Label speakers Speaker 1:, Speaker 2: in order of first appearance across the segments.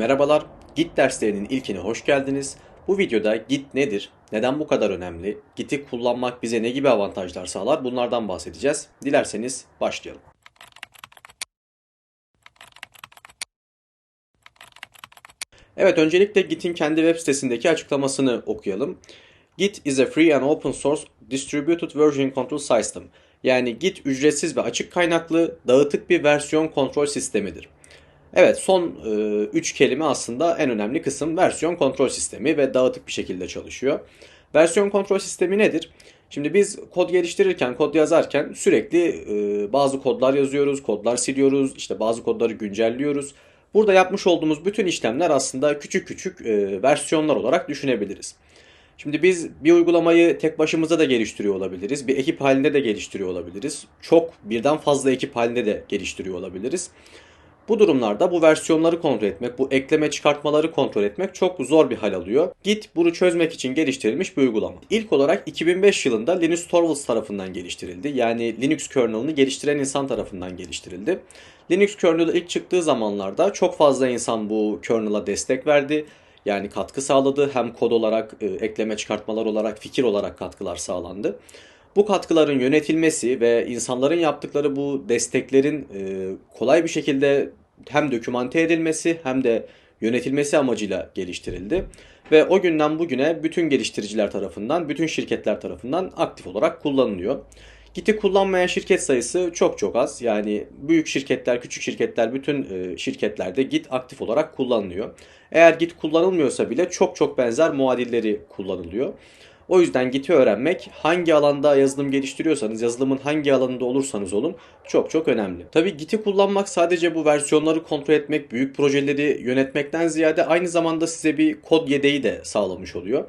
Speaker 1: Merhabalar, Git derslerinin ilkine hoş geldiniz. Bu videoda Git nedir, neden bu kadar önemli, Git'i kullanmak bize ne gibi avantajlar sağlar bunlardan bahsedeceğiz. Dilerseniz başlayalım. Evet, öncelikle Git'in kendi web sitesindeki açıklamasını okuyalım. Git is a free and open source distributed version control system. Yani Git ücretsiz ve açık kaynaklı dağıtık bir versiyon kontrol sistemidir. Evet son 3 kelime aslında en önemli kısım versiyon kontrol sistemi ve dağıtık bir şekilde çalışıyor. Versiyon kontrol sistemi nedir? Şimdi biz kod geliştirirken, kod yazarken sürekli e, bazı kodlar yazıyoruz, kodlar siliyoruz, işte bazı kodları güncelliyoruz. Burada yapmış olduğumuz bütün işlemler aslında küçük küçük e, versiyonlar olarak düşünebiliriz. Şimdi biz bir uygulamayı tek başımıza da geliştiriyor olabiliriz. Bir ekip halinde de geliştiriyor olabiliriz. Çok birden fazla ekip halinde de geliştiriyor olabiliriz. Bu durumlarda bu versiyonları kontrol etmek, bu ekleme çıkartmaları kontrol etmek çok zor bir hal alıyor. Git bunu çözmek için geliştirilmiş bir uygulama. İlk olarak 2005 yılında Linus Torvalds tarafından geliştirildi. Yani Linux kernel'ını geliştiren insan tarafından geliştirildi. Linux kernel ilk çıktığı zamanlarda çok fazla insan bu kernel'a destek verdi. Yani katkı sağladı. Hem kod olarak, e, ekleme çıkartmalar olarak, fikir olarak katkılar sağlandı. Bu katkıların yönetilmesi ve insanların yaptıkları bu desteklerin e, kolay bir şekilde hem dokümante edilmesi hem de yönetilmesi amacıyla geliştirildi. Ve o günden bugüne bütün geliştiriciler tarafından, bütün şirketler tarafından aktif olarak kullanılıyor. Git'i kullanmayan şirket sayısı çok çok az. Yani büyük şirketler, küçük şirketler, bütün e, şirketlerde Git aktif olarak kullanılıyor. Eğer Git kullanılmıyorsa bile çok çok benzer muadilleri kullanılıyor. O yüzden Git'i öğrenmek hangi alanda yazılım geliştiriyorsanız, yazılımın hangi alanında olursanız olun çok çok önemli. Tabii Git'i kullanmak sadece bu versiyonları kontrol etmek, büyük projeleri yönetmekten ziyade aynı zamanda size bir kod yedeği de sağlamış oluyor.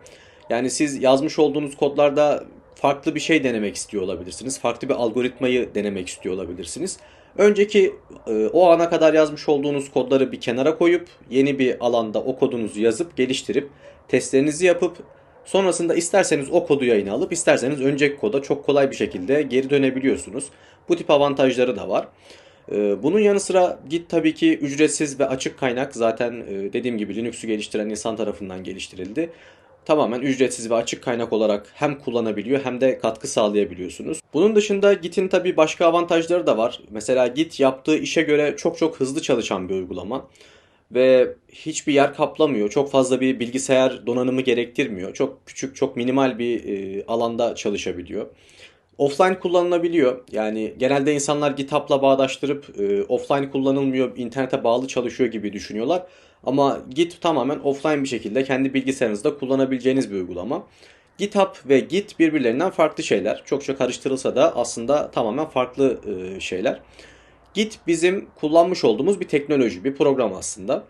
Speaker 1: Yani siz yazmış olduğunuz kodlarda farklı bir şey denemek istiyor olabilirsiniz. Farklı bir algoritmayı denemek istiyor olabilirsiniz. Önceki e, o ana kadar yazmış olduğunuz kodları bir kenara koyup yeni bir alanda o kodunuzu yazıp geliştirip testlerinizi yapıp Sonrasında isterseniz o kodu yayına alıp isterseniz önceki koda çok kolay bir şekilde geri dönebiliyorsunuz. Bu tip avantajları da var. Ee, bunun yanı sıra Git tabii ki ücretsiz ve açık kaynak zaten e, dediğim gibi Linux'u geliştiren insan tarafından geliştirildi. Tamamen ücretsiz ve açık kaynak olarak hem kullanabiliyor hem de katkı sağlayabiliyorsunuz. Bunun dışında Git'in tabii başka avantajları da var. Mesela Git yaptığı işe göre çok çok hızlı çalışan bir uygulama ve hiçbir yer kaplamıyor. Çok fazla bir bilgisayar donanımı gerektirmiyor. Çok küçük, çok minimal bir e, alanda çalışabiliyor. Offline kullanılabiliyor. Yani genelde insanlar GitHub'la bağdaştırıp e, offline kullanılmıyor, internete bağlı çalışıyor gibi düşünüyorlar. Ama Git tamamen offline bir şekilde kendi bilgisayarınızda kullanabileceğiniz bir uygulama. GitHub ve Git birbirlerinden farklı şeyler. Çokça karıştırılsa da aslında tamamen farklı e, şeyler. Git bizim kullanmış olduğumuz bir teknoloji, bir program aslında.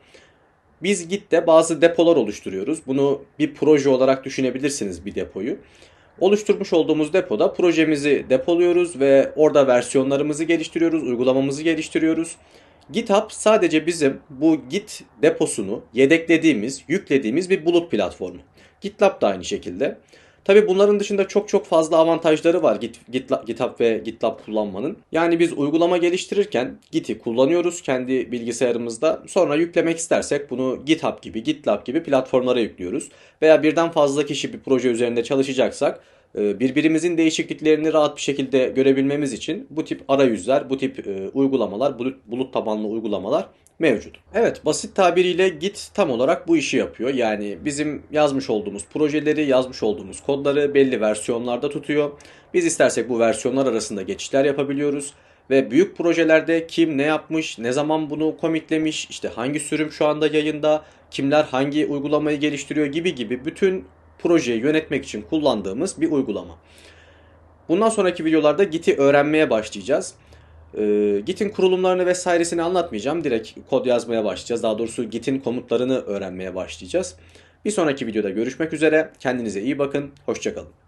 Speaker 1: Biz Git'te bazı depolar oluşturuyoruz. Bunu bir proje olarak düşünebilirsiniz bir depoyu. Oluşturmuş olduğumuz depoda projemizi depoluyoruz ve orada versiyonlarımızı geliştiriyoruz, uygulamamızı geliştiriyoruz. GitHub sadece bizim bu Git deposunu yedeklediğimiz, yüklediğimiz bir bulut platformu. GitLab da aynı şekilde. Tabi bunların dışında çok çok fazla avantajları var Git, GitLab, GitHub ve GitLab kullanmanın. Yani biz uygulama geliştirirken Git'i kullanıyoruz kendi bilgisayarımızda. Sonra yüklemek istersek bunu GitHub gibi, GitLab gibi platformlara yüklüyoruz. Veya birden fazla kişi bir proje üzerinde çalışacaksak birbirimizin değişikliklerini rahat bir şekilde görebilmemiz için bu tip arayüzler, bu tip e, uygulamalar, bulut, bulut tabanlı uygulamalar mevcut. Evet basit tabiriyle Git tam olarak bu işi yapıyor. Yani bizim yazmış olduğumuz projeleri, yazmış olduğumuz kodları belli versiyonlarda tutuyor. Biz istersek bu versiyonlar arasında geçişler yapabiliyoruz. Ve büyük projelerde kim ne yapmış, ne zaman bunu komitlemiş, işte hangi sürüm şu anda yayında, kimler hangi uygulamayı geliştiriyor gibi gibi bütün projeyi yönetmek için kullandığımız bir uygulama. Bundan sonraki videolarda Git'i öğrenmeye başlayacağız. Ee, Git'in kurulumlarını vesairesini anlatmayacağım. Direkt kod yazmaya başlayacağız. Daha doğrusu Git'in komutlarını öğrenmeye başlayacağız. Bir sonraki videoda görüşmek üzere. Kendinize iyi bakın. Hoşçakalın.